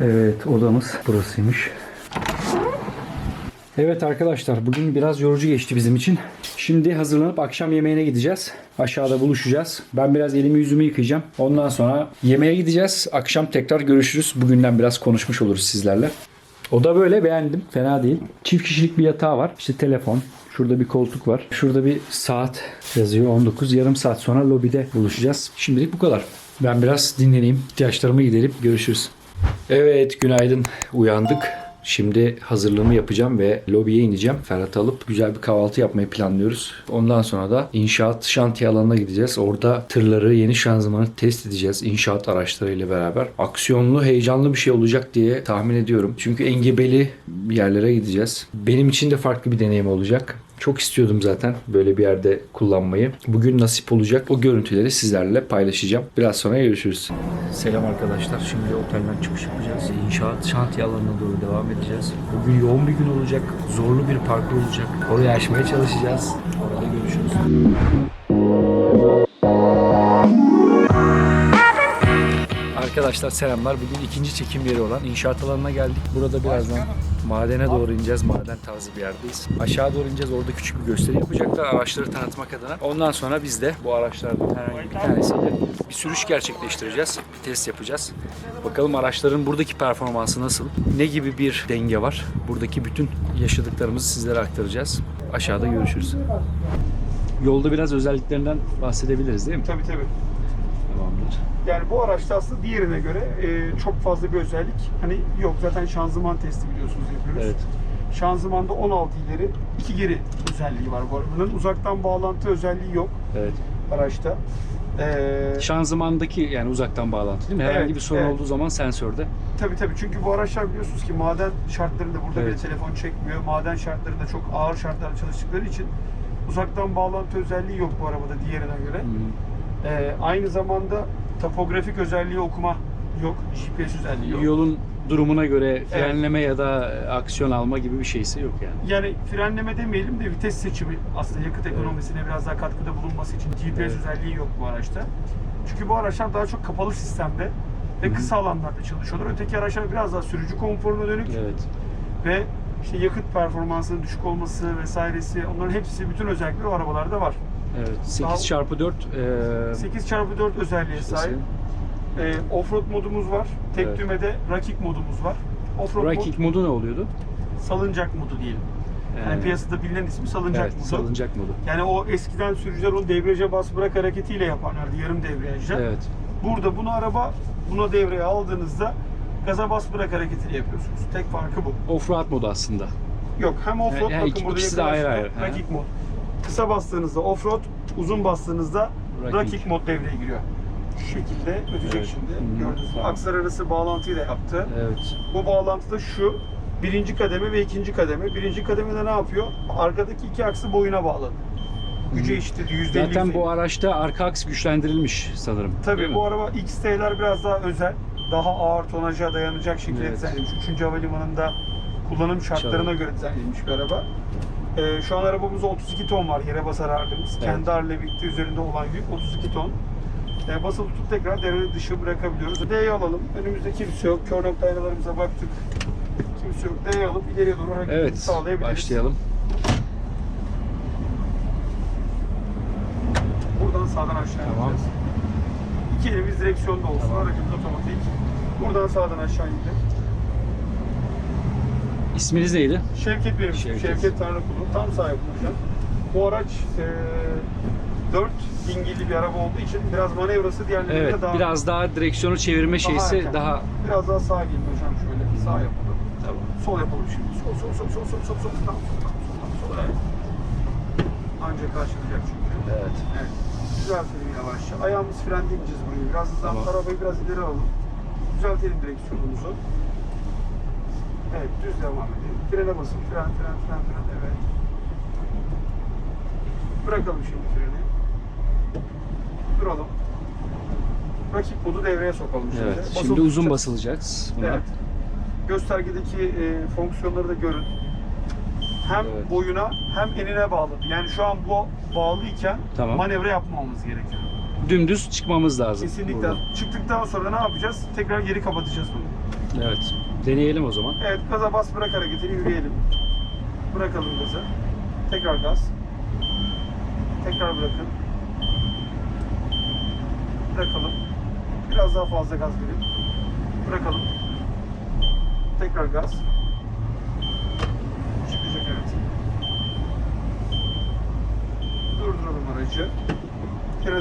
Evet odamız burasıymış. Evet arkadaşlar bugün biraz yorucu geçti bizim için. Şimdi hazırlanıp akşam yemeğine gideceğiz. Aşağıda buluşacağız. Ben biraz elimi yüzümü yıkayacağım. Ondan sonra yemeğe gideceğiz. Akşam tekrar görüşürüz. Bugünden biraz konuşmuş oluruz sizlerle. Oda böyle beğendim. Fena değil. Çift kişilik bir yatağı var. İşte telefon. Şurada bir koltuk var. Şurada bir saat yazıyor 19. Yarım saat sonra lobide buluşacağız. Şimdilik bu kadar. Ben biraz dinleneyim. ihtiyaçlarımı giderip görüşürüz. Evet günaydın. Uyandık. Şimdi hazırlığımı yapacağım ve lobiye ineceğim. Ferhat'ı alıp güzel bir kahvaltı yapmayı planlıyoruz. Ondan sonra da inşaat şantiye alanına gideceğiz. Orada tırları, yeni şanzımanı test edeceğiz inşaat araçlarıyla beraber. Aksiyonlu, heyecanlı bir şey olacak diye tahmin ediyorum. Çünkü engebeli yerlere gideceğiz. Benim için de farklı bir deneyim olacak. Çok istiyordum zaten böyle bir yerde kullanmayı. Bugün nasip olacak. O görüntüleri sizlerle paylaşacağım. Biraz sonra görüşürüz. Selam arkadaşlar. Şimdi otelden çıkış yapacağız. İnşaat şantiye alanına doğru devam edeceğiz. Bugün yoğun bir gün olacak. Zorlu bir parkur olacak. Orayı aşmaya çalışacağız. Orada görüşürüz. Arkadaşlar selamlar. Bugün ikinci çekim yeri olan inşaat alanına geldik. Burada birazdan madene doğru ineceğiz. Maden tarzı bir yerdeyiz. Aşağı doğru ineceğiz. Orada küçük bir gösteri yapacaklar araçları tanıtmak adına. Ondan sonra biz de bu araçlardan herhangi bir tanesiyle bir sürüş gerçekleştireceğiz. Bir test yapacağız. Bakalım araçların buradaki performansı nasıl? Ne gibi bir denge var? Buradaki bütün yaşadıklarımızı sizlere aktaracağız. Aşağıda görüşürüz. Yolda biraz özelliklerinden bahsedebiliriz değil mi? Tabii tabii. Yani bu araçta aslında diğerine göre e, çok fazla bir özellik hani yok. Zaten şanzıman testi biliyorsunuz yapıyoruz. Evet. Şanzımanda 16 ileri, 2 geri özelliği var bu arabanın. Uzaktan bağlantı özelliği yok Evet. araçta. E, Şanzımandaki yani uzaktan bağlantı değil mi? Herhangi Evet, bir sorun evet. olduğu zaman sensörde. tabii tabii çünkü bu araçlar biliyorsunuz ki maden şartlarında burada Evet. bile telefon çekmiyor. Maden şartlarında çok ağır şartlarda çalıştıkları için uzaktan bağlantı özelliği yok bu arabada diğerine göre. E, aynı zamanda topografik özelliği okuma yok. GPS özelliği yok. Yolun durumuna göre frenleme ya da aksiyon alma gibi bir şeysi yok yani. Yani frenleme demeyelim de vites seçimi aslında yakıt ekonomisine biraz daha katkıda bulunması için GPS Evet. özelliği yok bu araçta. Çünkü bu araçlar daha çok kapalı sistemde ve kısa alanlarda çalışıyorlar. Öteki araçlar biraz daha sürücü konforuna dönük Evet. ve işte yakıt performansının düşük olması vesairesi onların hepsi bütün özellikleri o arabalarda var. Evet. Daha- 8 çarpı 4 e, 8x4 özelliğe sahip. Ee, offroad modumuz var. Tek Evet. düğmede rakik modumuz var. Offroad Rakik modu ne oluyordu? mod salıncak modu diyelim. Yani Ee, piyasada bilinen ismi salıncak evet, modu. salıncak modu. Yani o eskiden sürücüler onu debriyaja bas bırak hareketiyle yaparlardı yarım debriyajla. Evet. Burada bunu araba buna devreye aldığınızda gaza bas bırak hareketiyle yapıyorsunuz. Tek farkı bu. Offroad modu aslında. Yok hem offroad Yani bakın iki- burada ikisi de ayrı ayrı. Rakik mod. Kısa bastığınızda offroad, uzun bastığınızda Rakik. rakik, mod devreye giriyor. Şu şekilde ötecek Evet. şimdi. Gibi. tamam. Aksar arası bağlantıyı da yaptı. Evet. Bu bağlantıda şu birinci kademe ve ikinci kademe. Birinci kademede ne yapıyor? Arkadaki iki aksı boyuna bağladı. Gücü eşitledi. yüzde Zaten bu araçta arka aks güçlendirilmiş sanırım. Tabii bu araba XT'ler biraz daha özel. Daha ağır tonaja dayanacak şekilde Evet. dizaynlanmış. 3. Havalimanı'nda kullanım şartlarına Çalın. göre dizaynlanmış bir araba. Ee, şu an arabamızda 32 ton var yere basar ağırlığımız. Evet. Kendi ağırlığıyla birlikte üzerinde olan yük 32 ton. Ee, basılı tutup tekrar devre dışı bırakabiliyoruz. D'yi alalım. Önümüzde kimse yok. Kör nokta aynalarımıza baktık. Kimse yok. D'yi alıp ileriye doğru hareketini Evet. sağlayabiliriz. Başlayalım. Buradan sağdan aşağı Tamam. ineceğiz. İki elimiz direksiyonda olsun. Tamam. Aracımız otomatik. Buradan sağdan aşağı indim. İsminiz neydi? Şevket benim. Şevket. Şevket, Tanrıkulu. Tam sahip olacağım. Bu araç e, 4 dingilli bir araba olduğu için biraz manevrası diğerlerinde Evet. daha Biraz daha direksiyonu çevirme şeysi erken. daha biraz daha sağa gelin hocam şöyle. Sağ yapalım. tamam. Sol yapalım şimdi. Sol sol sol sol sol sol sol tam sol tam sol tam sol. Evet. Ancak karşılayacak çünkü. Evet. Evet. Düzeltelim yavaşça. Ayağımız frende ineceğiz burayı. Biraz Tamam. arabayı biraz ileri alalım. Düzeltelim direksiyonumuzu. Evet düz devam edelim. Frene basın. Fren fren fren fren. Evet. Bırakalım şimdi freni. Duralım. Rakip modu devreye sokalım şimdi. Evet. Basılı Şimdi uzun tutacağız. basılacağız buna. Evet. Göstergedeki e, fonksiyonları da görün. Hem Evet. boyuna hem enine bağlı. Yani şu an bu bağlıyken Tamam. manevra yapmamamız gerekiyor. Dümdüz çıkmamız lazım. Kesinlikle. buradan. Çıktıktan sonra ne yapacağız? Tekrar geri kapatacağız bunu. Evet. Deneyelim o zaman. Evet gaza bas bırak hareketini yürüyelim. Bırakalım gazı. Tekrar gaz. Tekrar bırakın. Bırakalım. Biraz daha fazla gaz verin. Bırakalım. Tekrar gaz. Çıkacak evet. Durduralım aracı.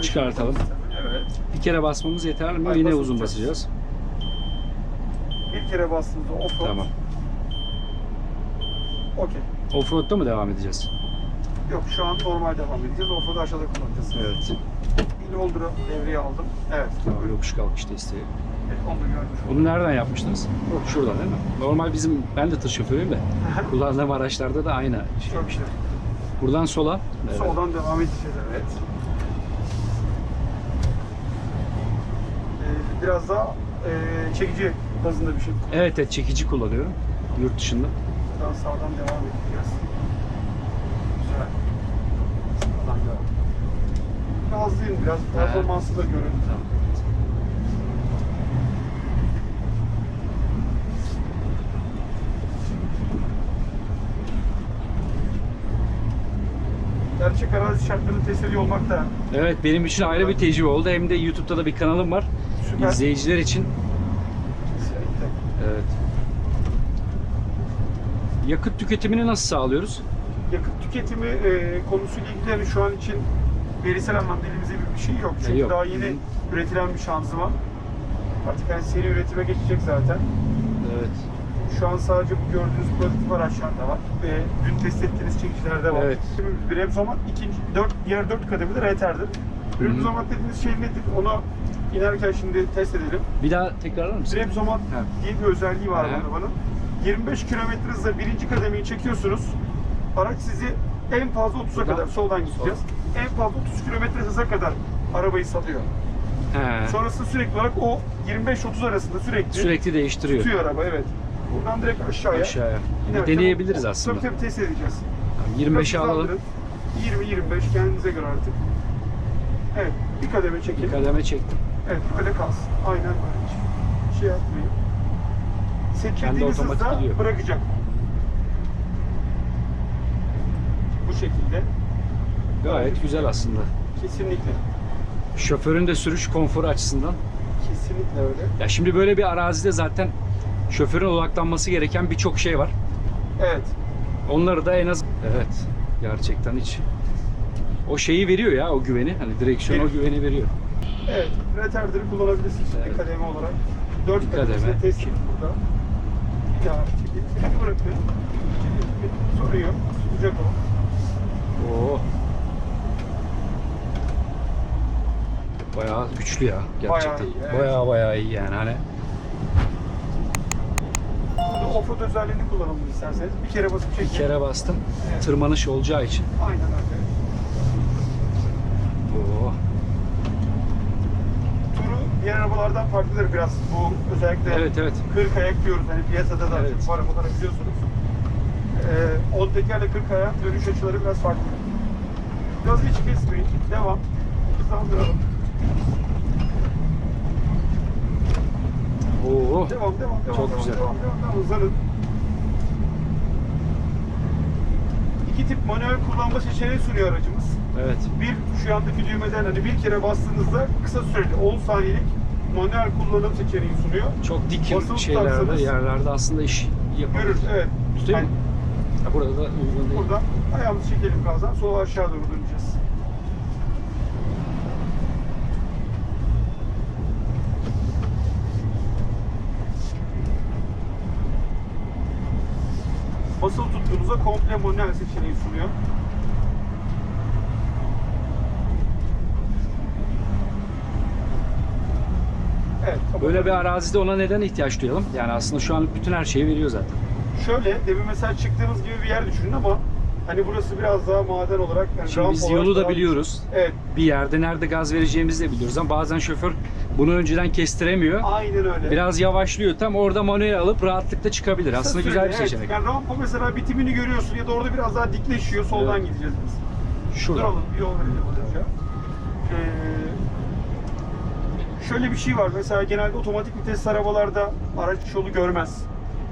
Çıkartalım. Evet. Bir kere basmamız yeterli mi? Yine uzun basacağız. Bir kere bastığınızda off-road. Tamam. Okey. Offroad'da mı devam edeceğiz? Yok şu an normal devam edeceğiz. Offroad'u aşağıda kullanacağız. Evet. Bir Oldur'u devreye aldım. Evet. Tamam, yokuş kalkış desteği. Evet, onu da görmüş. Bunu nereden yapmıştınız? Şuradan değil mi? Normal bizim, ben de tır şoförüyüm de. Kullandığım araçlarda da aynı şey. Çok işte. Buradan sola. Evet. Soldan devam edeceğiz evet. Ee, biraz daha e, çekici bazında bir şey. Evet, evet çekici kullanıyorum. Yurt dışında. Buradan sağdan devam edeceğiz. Güzel. Sağdan devam. Gazlayın biraz. Performansı da görün. Gerçek arazi şartlarını test ediyor olmak da Evet benim için ayrı bir tecrübe oldu. Hem de YouTube'da da bir kanalım var. süper. İzleyiciler için. Kesinlikle. Evet. Yakıt tüketimini nasıl sağlıyoruz? Yakıt tüketimi e, konusuyla ilgili hani şu an için verisel anlamda elimizde bir- şey yok. Çünkü Yok. daha yeni Hı. üretilen bir şanzıman. Artık hani seri üretime geçecek zaten. Evet. Şu an sadece bu gördüğünüz prototip araçlarda var. Ve dün test ettiğiniz çekicilerde var. Evet. Şimdi zaman ikinci, dört, diğer dört kademi de hı. Bremzomat dediğimiz şey nedir? Onu inerken şimdi test edelim. Bir daha tekrarlar mısın? Bremzomat Ha. diye bir özelliği var arabanın. 25 km hızla birinci kademeyi çekiyorsunuz. Araç sizi en fazla 30'a Buradan- kadar soldan gideceğiz. En fazla 30 km hıza kadar arabayı salıyor. He. Sonrasında sürekli olarak o 25-30 arasında sürekli, Sürekli değiştiriyor. tutuyor araba evet. Buradan direkt aşağıya. Aşağıya. inerken Deneyebiliriz aslında. Tabii tabii test edeceğiz. 25'e Biraz alalım. hızlandırın. 20-25 kendinize göre artık. Evet bir kademe çekin. Bir kademe çektim. Evet böyle kalsın. Aynen böyle. Hiç şey yapmayın. Otomatik hızda gidiyor. bırakacak. Bu şekilde. Gayet güzel aslında. Kesinlikle. Şoförün de sürüş konforu açısından. Kesinlikle öyle. Ya şimdi böyle bir arazide zaten şoförün odaklanması gereken birçok şey var. Evet. Onları da en az evet gerçekten hiç o şeyi veriyor ya o güveni hani direksiyon o Verir. güveni veriyor. Evet. Retarder'ı kullanabilirsiniz Evet. bir kademe olarak. 4 Bir kademe. test burada. Freni bırakın. Çekip, Sorun yok. Sıcak o. Oo. Bayağı güçlü ya gerçekten. Bayağı iyi, evet. Bayağı bayağı iyi yani hani. Burada offroad özelliğini kullanalım isterseniz. Bir kere basıp çekin. Bir kere bastım. Evet. Tırmanış olacağı için. Aynen öyle. Oo. Diğer arabalardan farklıdır biraz. Bu özellikle Evet evet. 40 ayak diyoruz. Hani piyasada da Evet. var arabaları biliyorsunuz. Ee, 10 tekerle 40 ayak dönüş açıları biraz farklı. Gazı hiç kesmeyin. Devam. Hızlandıralım. Oo. Devam, devam, devam. Çok devam, güzel. Devam, devam, devam. Hızlanın. İki tip manuel kullanma seçeneği sunuyor aracımız. Evet. Bir, şu andaki düğmeden hani bir kere bastığınızda kısa süreli 10 saniyelik manuel kullanım seçeneği sunuyor. Çok dik Basılı şeylerde, yerlerde aslında iş yapabilir. Görür, evet. Tutayım Yani? Ha, burada da uygun değil. Buradan ayağımızı çekelim gazdan, sola aşağı doğru döneceğiz. Basılı tuttuğumuzda komple manuel seçeneği sunuyor. Evet. Böyle bir arazide ona neden ihtiyaç duyalım? Yani aslında şu an bütün her şeyi veriyor zaten. Şöyle, demin mesela çıktığımız gibi bir yer düşünün ama hani burası biraz daha maden olarak yani Şimdi ramp biz olarak yolu da daha- biliyoruz. Evet, Bir yerde nerede gaz vereceğimizi de biliyoruz ama bazen şoför bunu önceden kestiremiyor. aynen öyle. Biraz yavaşlıyor. Tam orada manuel alıp rahatlıkla çıkabilir. Kısa Aslında güzel bir evet. seçenek. Yani rampa mesela bitimini görüyorsun ya da orada biraz daha dikleşiyor. Soldan Evet. gideceğiz biz. Şurada. Duralım, bir yol verelim hızlıca. Ee, şöyle bir şey var. Mesela genelde otomatik vitesli arabalarda araç yolu görmez.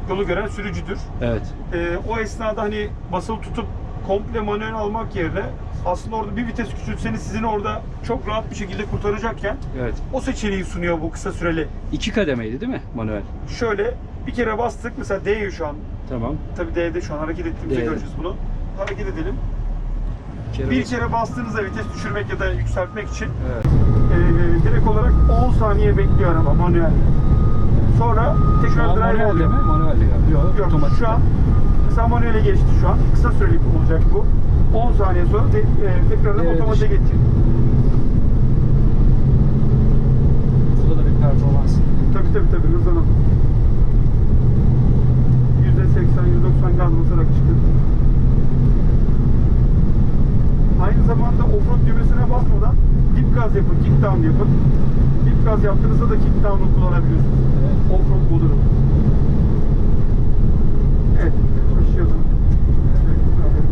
Yolu gören sürücüdür. Evet. Ee, o esnada hani basılı tutup komple manuel almak yerine aslında orada bir vites küçültseniz sizin orada çok rahat bir şekilde kurtaracakken Evet. o seçeneği sunuyor bu kısa süreli. İki kademeydi değil mi manuel? Şöyle bir kere bastık mesela D'ye şu an Tamam. tabii D'de şu an hareket ettiğimizde göreceğiz bunu. Hareket edelim. kere Bir kere bastığınızda vites düşürmek ya da yükseltmek için Evet. Ee, direkt olarak 10 saniye bekliyor araba manuel. Sonra tekrar drive manuel oluyor. mi? Manuel galiba. Yok, Yok otomatik. şu an mesela manuele geçti şu an. Kısa süreli olacak bu. 10 saniye sonra te, e, tekrardan Evet, otomatiğe işte. geçecek. Bu da bir performans. Tabii tabii tabii hızlanalım. %80 %90 gaz basarak çıktı. Aynı zamanda offroad düğmesine basmadan dip gaz yapın, kick down yapın. Dip gaz yaptığınızda da kick down'u kullanabiliyorsunuz. Evet. Offroad modunu. Evet, başlayalım. Evet.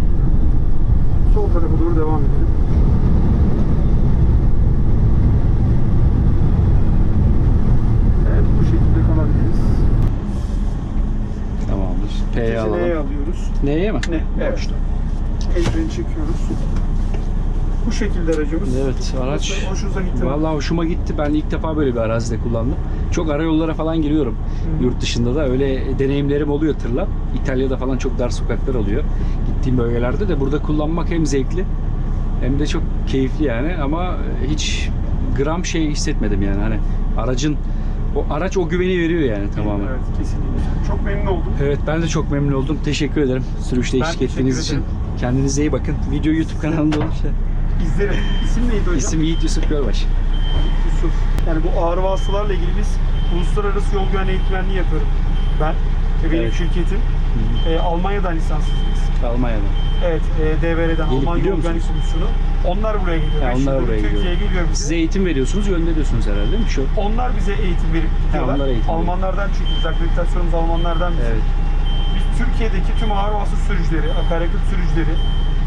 Sol tarafa doğru devam edelim. Evet, bu şekilde kalabiliriz. Tamamdır. P'ye alalım. alıyoruz. Neye mi? Ne? Evet. Boşta. Çekiyoruz. Bu şekilde aracımız. Evet araç Hoşunuza gitti mi? vallahi hoşuma gitti. Ben ilk defa böyle bir arazide kullandım. Çok ara yollara falan giriyorum. Hı. Yurt dışında da öyle deneyimlerim oluyor tırla. İtalya'da falan çok dar sokaklar oluyor. Gittiğim bölgelerde de burada kullanmak hem zevkli hem de çok keyifli yani ama hiç gram şey hissetmedim yani hani aracın o araç o güveni veriyor yani tamamen. Evet, kesinlikle. Çok memnun oldum. Evet ben de çok memnun oldum. Teşekkür ederim sürüşte eşlik ettiğiniz için. Kendinize iyi bakın. Video YouTube kanalında olursa. İzlerim. İsim neydi hocam? İsim Yiğit Yusuf Gölbaş. Yusuf. Yani bu ağır vasıtalarla ilgili biz uluslararası yol güvenliği eğitmenliği yapıyorum. Ben ve benim Evet. şirketim. E, Almanya'dan lisanslıyız biz. Almanya'da. Evet, e, DVR'den Gelip Alman gidiyor Yol Güvenlik Komisyonu. Onlar buraya geliyor. Ha, Beş onlar yıldır buraya geliyor. Türkiye'ye geliyor bize. Size eğitim veriyorsunuz, gönderiyorsunuz herhalde değil mi? Şu. Onlar bize eğitim verip gidiyorlar. onlar eğitim veriyor. Almanlardan çünkü biz akreditasyonumuz Almanlardan bize. Evet. Biz Türkiye'deki tüm ağır vasıta sürücüleri, akaryakıt sürücüleri,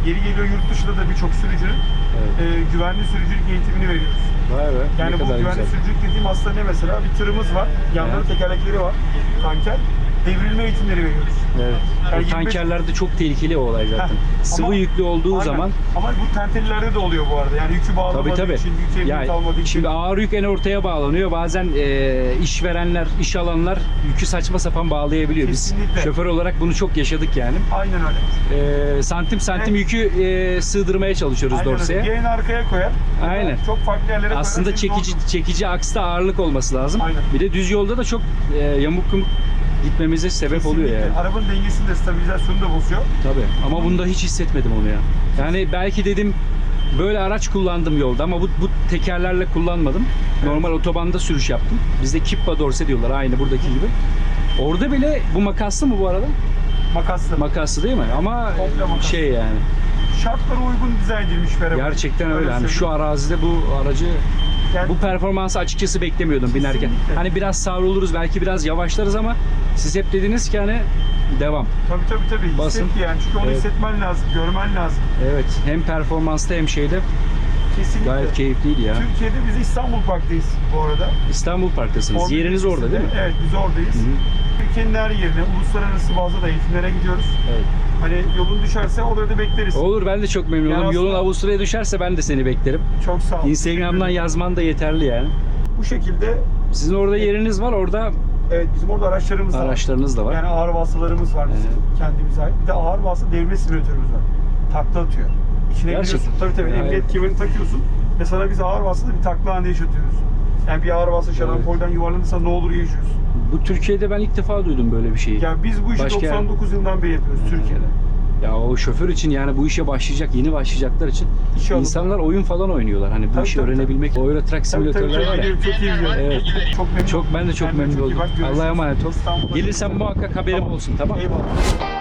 geri geliyor yurt dışında da birçok sürücünün Evet. e, güvenli sürücülük eğitimini veriyoruz. Vay be. Yani bu güvenli güzel. sürücülük dediğim aslında ne mesela? Bir tırımız var, yanları Evet. tekerlekleri var, tanker. Devrilme eğitimleri veriyoruz. Evet. Yani O 25 tankerlerde çok tehlikeli o olay zaten. Heh, Sıvı ama- yüklü olduğu Aynen. zaman Ama bu tentelilerde de oluyor bu arada. Yani yükü bağlamadığı tabii tabii. için, yük emniyet Ya, almadığı için. şimdi ağır yük en ortaya bağlanıyor. Bazen e, işverenler, iş alanlar yükü saçma sapan bağlayabiliyor. Kesinlikle. Biz şoför olarak bunu çok yaşadık yani. Aynen öyle. E, santim santim Evet. yükü e, sığdırmaya çalışıyoruz Aynen dorseye. Diğerini arkaya koyar. Aynen. Çok farklı yerlere Aslında çekici çekici aksta ağırlık olması lazım. Aynen. Bir de düz yolda da çok e, yamuk yumuk gitmemize sebep oluyor Kesinlikle. yani. Arabanın dengesini de stabilizasyonu da bozuyor. Tabii. Ama bunda hiç hissetmedim onu ya. Yani belki dedim böyle araç kullandım yolda ama bu, bu tekerlerle kullanmadım. Normal otobanda sürüş yaptım. Bizde Kippa Dorse diyorlar aynı buradaki gibi. Orada bile bu makaslı mı bu arada? Makaslı. Makaslı değil mi? Ama Komple makaslı. şey yani. Şartlara uygun dizayn edilmiş araba. Gerçekten öyle. Hani şu söyleyeyim. arazide bu aracı Yani bu performansı açıkçası beklemiyordum binerken. Kesinlikle. Hani biraz savruluruz belki biraz yavaşlarız ama siz hep dediniz ki hani devam. Tabii tabii tabii. Basın. Hissetti yani. Çünkü onu Evet. hissetmen lazım, görmen lazım. Evet. Hem performansta hem şeyde Kesinlikle. gayet keyifliydi ya. Türkiye'de biz İstanbul Park'tayız bu arada. İstanbul Park'tasınız. Orbit Yeriniz orada değil mi? Evet biz oradayız. Türkiye'nin her yerine uluslararası bazda da eğitimlere gidiyoruz. Evet. Hani yolun düşerse orada da bekleriz. Olur ben de çok memnun Yani olurum. Yolun aslında- Avusturya'ya düşerse ben de seni beklerim. Çok sağ ol. Instagram'dan yazman da yeterli yani. Bu şekilde Sizin orada yeriniz var, orada evet bizim orada araçlarımız var. araçlarınız da var. Yani ağır vasıtalarımız var bizim Evet. kendimize ait. Bir de ağır vasıta devre simülatörümüz var. Takla atıyor. İçine Gerçekten. giriyorsun. Tabii tabii. Yani- Emniyet kemerini takıyorsun ve sana biz ağır vasıtada bir takla anı yaşatıyoruz. Yani bir ağır vasıta şarampolden yuvarlanırsa ne olur yaşıyorsun. Bu Türkiye'de ben ilk defa duydum böyle bir şeyi. Yani biz bu işi Başka- 99 yılından beri yapıyoruz Türkiye'de. Ya o şoför için yani bu işe başlayacak, yeni başlayacaklar için İnşallah. insanlar oyun falan oynuyorlar. Hani bu Tabii, işi tabii, öğrenebilmek. Euro Truck Tabii tabii simülatörler var çok, ya. iyi. Evet. Çok memnun Çok ben de çok memnun oldum. Allah'a emanet ol. Gelirsen muhakkak haberim Tamam. olsun tamam mı? Eyvallah.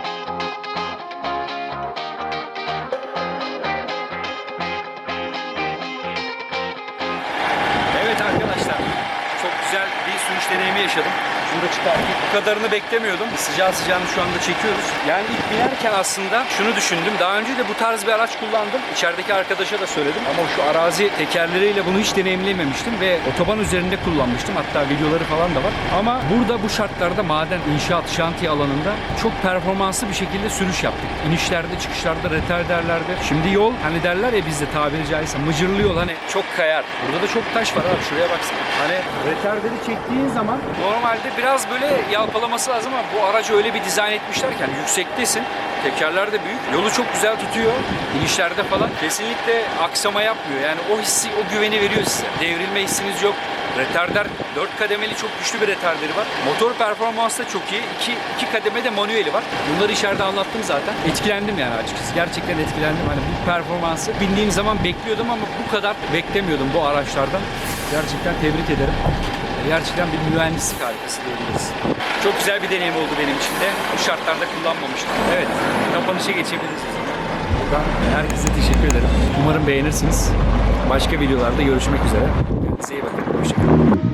Kadarını beklemiyordum. Sıcağı sıcağını şu anda çekiyoruz. Yani ilk binerken aslında şunu düşündüm. Daha önce de bu tarz bir araç kullandım. İçerideki arkadaşa da söyledim. Ama şu arazi tekerleriyle bunu hiç deneyimlememiştim ve otoban üzerinde kullanmıştım. Hatta videoları falan da var. Ama burada bu şartlarda maden, inşaat, şantiye alanında çok performanslı bir şekilde sürüş yaptık. İnişlerde, çıkışlarda, retarderlerde. Şimdi yol hani derler ya bizde tabiri caizse mıcırlı yol hani çok kayar. Burada da çok taş var abi şuraya baksana. Hani retarderi çektiğin zaman normalde biraz böyle yalpalaması lazım ama bu aracı öyle bir dizayn etmişler ki hani yüksektesin. Tekerler de büyük. Yolu çok güzel tutuyor. İnişlerde falan. Kesinlikle aksama yapmıyor. Yani o hissi, o güveni veriyor size. Devrilme hissiniz yok. Retarder 4 kademeli çok güçlü bir retarderi var. Motor performansı da çok iyi. 2 iki kademe de manueli var. Bunları içeride anlattım zaten. Etkilendim yani açıkçası. Gerçekten etkilendim. Hani bu performansı bindiğim zaman bekliyordum ama bu kadar beklemiyordum bu araçlardan. Gerçekten tebrik ederim. Gerçekten bir mühendislik harikası diyebiliriz. Çok güzel bir deneyim oldu benim için de. Bu şartlarda kullanmamıştım. Evet, kapanışa geçebiliriz. Buradan herkese teşekkür ederim. Umarım beğenirsiniz. Başka videolarda görüşmek üzere. Kendinize iyi bakın. Hoşçakalın.